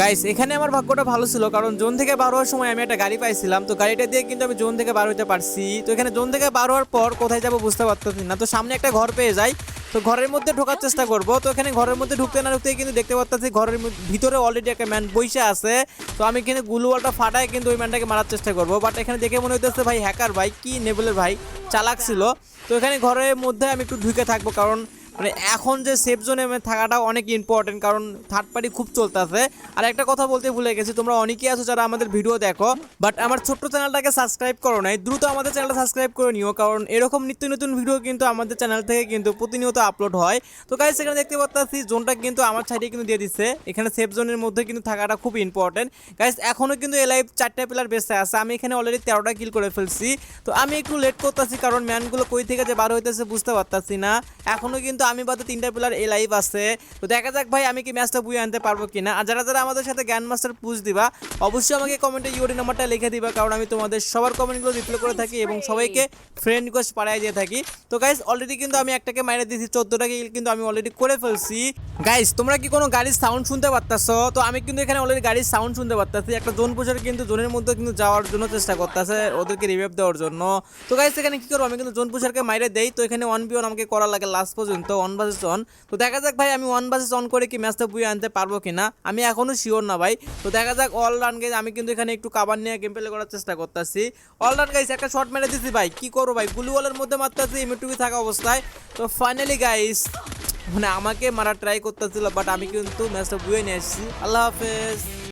Guys এখানে আমার ভাগ্যটা ভালো ছিল, কারণ জোন থেকে বার হওয়ার সময় আমি একটা গাড়ি পাইছিলাম, তো গাড়িটা দিয়ে কিন্তু আমি জোন থেকে বার হতে পারছি। তো এখানে জোন থেকে বার হওয়ার পর কোথায় যাব বুঝতে পারতেছি না, তো সামনে একটা ঘর পেয়ে যাই। তো ঘরের মধ্যে ঢোকার চেষ্টা করব, তো এখানে ঘরের মধ্যে ঢুকতে না ঢুকতেই কিন্তু দেখতে পাচ্ছি ঘরের ভিতরে অলরেডি একটা ম্যান বইসা আছে। তো আমি কিন্তু গুলুয়ালটা ফাটায় কিন্তু ওই ম্যানটাকে মারার চেষ্টা করব বাট এখানে দেখে মনে হইতেছে ভাই হ্যাকার ভাই, কি নেবলের ভাই, চালাক ছিল। তো এখানে ঘরের মধ্যে আমি একটু ঢুকে থাকব, কারণ মানে এখন যে সেফ জোনে থাকাটা অনেক ইম্পর্টেন্ট কারণ থার্ড পার্টি খুব চলতেছে। আর একটা কথা বলতে ভুলে গেছি, তোমরা অনেকেই আছো যারা আমাদের ভিডিও দেখো বাট আমার ছোট্ট চ্যানেলটাকে সাবস্ক্রাইব করো নাই, দ্রুত আমাদের চ্যানেলটা সাবস্ক্রাইব করে নিও, কারণ এরকম নিত্য নতুন ভিডিও কিন্তু আমাদের চ্যানেল থেকে কিন্তু প্রতিনিয়ত আপলোড হয়। তো গাইস সেখানে দেখতে পাচ্ছি জোনটা কিন্তু আমার সাইডে কিন্তু দিয়ে দিচ্ছে এখানে সেফ জোনের মধ্যে কিন্তু থাকাটা খুব ইম্পর্টেন্ট গাইস এখনও কিন্তু এ লাইভ চারটা প্লেয়ার বেঁচে আছে, আমি এখানে অলরেডি তেরোটা কিল করে ফেলছি। তো আমি একটু লেট করতেছি, কারণ ম্যানগুলো কই থেকে যে বার হইতেছে বুঝতে পারতাছি না। এখনও কিন্তু আমি বাদে তিনটা প্লেয়ার এ লাইভ আছে। তো দেখা যাক ভাই, আমি কি ম্যাচটা বুয়ে আনতে পারব কিনা। আর যারা যারা আমাদের সাথে জ্ঞান মাস্টার পুজ দিবা, অবশ্যই আমাকে কমেন্টে ইউডি নাম্বারটা লিখে দিবা, কারণ আমি তোমাদের সবার কমেন্টগুলো রিপ্লাই করে থাকি এবং সবাইকে ফ্রেন্ড রিকোয়েস্ট পাঠিয়ে দিয়ে থাকি। তো গাইস অলরেডি কিন্তু আমি একটাকে মাইরে দিয়েছি, চোদ্দোটা কিল কিন্তু আমি অলরেডি করে ফেলছি। গাইস তোমরা কি কোনো গাড়ির সাউন্ড শুনতে পারতাছো? তো আমি কিন্তু এখানে অলরেডি গাড়ির সাউন্ড শুনতে পারতাছি। একটা জোন পুষার কিন্তু জোনের মধ্যে কিন্তু যাওয়ার জন্য চেষ্টা করতেছে ওদেরকে রিভাইভ দেওয়ার জন্য। তো গাইস এখানে কি করব? আমি কিন্তু জোন পুষারকে মাইরে দেই। তো এখানে ওয়ান বি ওয়ান আমাকে করা লাগে লাস্ট পর্যন্ত। ওয়ান বাসেস অন তো দেখা যাক ভাই, আমি ওয়ান বাসেস অন করে কি ম্যাচটা বুয়ে আনতে পারব কিনা। আমি এখনও শিওর না ভাই। তো দেখা যাক অল রান গাইজ আমি কিন্তু এখানে একটু কাবার নিয়ে গেম প্লে করার চেষ্টা করতেছি। অল রান গাইজ একটা শট মেরে দিছি ভাই। কি করব ভাই? গুলি ওয়ালের মধ্যে মারতেছি ইমিটুবি থাকা অবস্থায়। তো ফাইনালি গাইস মানে আমাকে মারা ট্রাই করতেছিল বাট আমি কিন্তু ম্যাচটা বুয়ে নিয়ে আসছি। আল্লাহ হাফেজ।